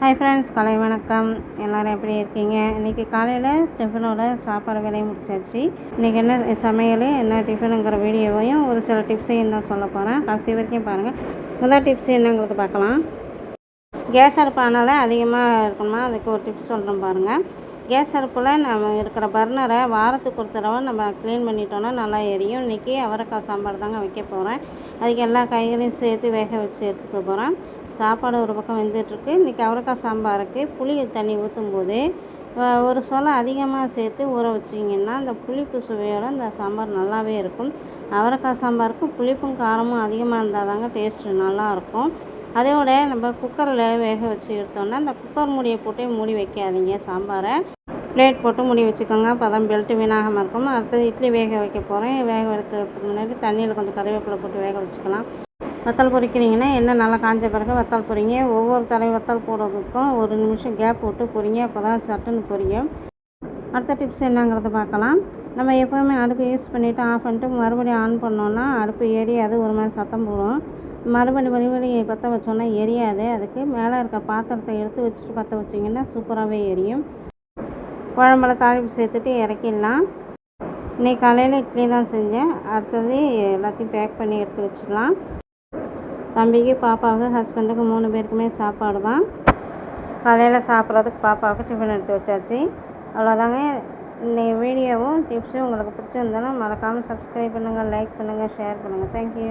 Hi friends கலை வணக்கம். எல்லோரும் எப்படி இருக்கீங்க? இன்றைக்கி காலையில் டிஃபனோட சாப்பாடு வேலையை முடிச்சாச்சு. இன்றைக்கி என்ன சமையல் என்ன டிஃபனுங்கிற வீடியோவையும் ஒரு சில டிப்ஸையும் தான் சொல்ல போகிறேன் கடைசி வரைக்கும் பாருங்கள் முதல் டிப்ஸ் என்னங்கிறது பார்க்கலாம். கேஸ் அடுப்பானால அதிகமாக இருக்கணுமா? அதுக்கு ஒரு டிப்ஸ் சொல்கிறோம் பாருங்கள் கேஸ் அடுப்பில் நம்ம இருக்கிற பர்னரை வாரத்துக்கு ஒரு தடவை நம்ம க்ளீன் பண்ணிட்டோன்னா நல்லா எரியும். இன்றைக்கி அவரைக்காய் சாம்பார் தாங்க வைக்க போகிறேன் அதுக்கு எல்லா காய்கறியும் சேர்த்து வேக வச்சு எடுத்துக்க போகிறேன் சாப்பாடு ஒரு பக்கம் வெந்துட்டுருக்கு. இன்றைக்கி அவரைக்காய் சாம்பாருக்கு புளி தண்ணி ஊற்றும் போது ஒரு சொலை அதிகமாக சேர்த்து ஊற வச்சிங்கன்னா அந்த புளிப்பு சுவையோடு அந்த சாம்பார் நல்லாவே இருக்கும். அவரைக்காய் சாம்பாருக்கு புளிப்பும் காரமும் அதிகமாக இருந்தால் தாங்க டேஸ்ட்டு நல்லாயிருக்கும். அதோட நம்ம குக்கரில் வேக வச்சு எடுத்தோன்னா அந்த குக்கர் மூடியை போட்டு மூடி வைக்காதீங்க சாம்பாரை. பிளேட் போட்டு மூடி வச்சுக்கோங்க. அப்போ தான் பெல்ட்டு வீணாகாமல் இருக்கும். அடுத்தது இட்லி வேக வைக்க போகிறேன் வேக வைக்கிறதுக்கு முன்னாடி தண்ணியில் கொஞ்சம் கருவேப்பிலை போட்டு வேக வச்சுக்கலாம். வத்தல் பொறிக்கிறீங்கன்னா எண்ணெய் நல்லா காஞ்ச பிறகு வத்தல் பொறிங்க. ஒவ்வொரு தலை வத்தல் போடுறதுக்கும் ஒரு நிமிஷம் கேப் விட்டு பொறிங்க. அப்போ தான் சட்டுன்னு பொரியும் அடுத்த டிப்ஸ் என்னங்கிறத பார்க்கலாம். நம்ம எப்போவுமே அடுப்பு யூஸ் பண்ணிவிட்டு ஆஃப் பண்ணிட்டு மறுபடியும் ஆன் பண்ணோன்னா அடுப்பு எரியாது. ஒரு மாதிரி சத்தம் போடும். மறுபடி மறுபடியும் பற்ற வச்சோன்னா எரியாது. அதுக்கு மேலே இருக்க பாத்திரத்தை எடுத்து வச்சுட்டு பற்ற வச்சிங்கன்னா சூப்பராகவே எரியும். குழம்புல தாளிப்பு சேர்த்துட்டு இறக்கிடலாம். இன்றைக்கி காலையில் இட்லி தான் செஞ்சேன். அடுத்தது எல்லாத்தையும் பேக் பண்ணி எடுத்து வச்சிடலாம். தம்பிக்கு பாப்பாவுக்கு ஹஸ்பண்டுக்கு மூணு பேருக்குமே சாப்பாடு தான். காலையில் சாப்பிட்றதுக்கு பாப்பாவுக்கு டிஃபன் எடுத்து வச்சாச்சு. அவ்வளோதாங்க இன்றைக்கி வீடியோவும் டிப்ஸும் உங்களுக்கு பிடிச்சிருந்தாலும் மறக்காமல் சப்ஸ்கிரைப் பண்ணுங்கள் லைக் பண்ணுங்கள் ஷேர் பண்ணுங்கள் தேங்க்யூ